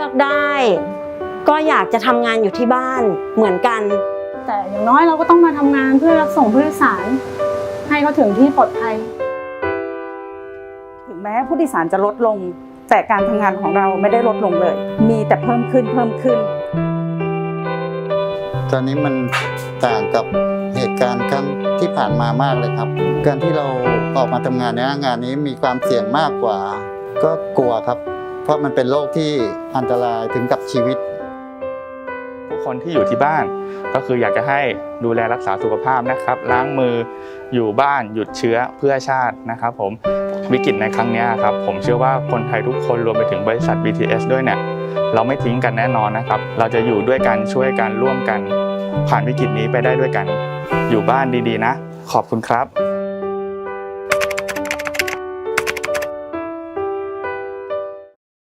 ลือกได้ ก็อยากจะทำงานอยู่ที่บ้านเหมือนกัน แต่อย่างน้อยเราก็ต้องมาทำงานเพื่อรับส่งผู้โดยสาร ให้เขาถึงที่ปลอดภัย ถึงแม้ผู้โดยสารจะลดลง แต่การทำงานของเราไม่ได้ลดลงเลย มีแต่เพิ่มขึ้นเพิ่มขึ้น ตอนนี้มันต่างกับเหตุการณ์ครั้งที่ผ่านมามากเลยครับ การที่เราออกมาทำงานในงานนี้มีความเสี่ยงมากกว่า ก็กลัวครับเพ ราะมันเป็นโรคที่อันตรายถึงกับชีวิตทุกคนที่อยู่ที่บ้านก็คืออยากจะให้ดูแลรักษาสุขภาพนะครับ ล้างมืออยู่บ้านหยุดเชื้อเพื่อชาตินะครับผมวิกฤตในครั้งนี้ครับผมเชื่อว่าคนไทยทุกคนรวมไปถึงบริษัท BTS ด้วยเนี่ยเราไม่ทิ้งกันแน่นอนนะครับ เราจะอยู่ด้วยกันช่วยกันร่วมกัน ผ่านวิกฤตนี้ไปได้ด้วยกัน อยู่บ้านดีๆนะ ขอบคุณครับ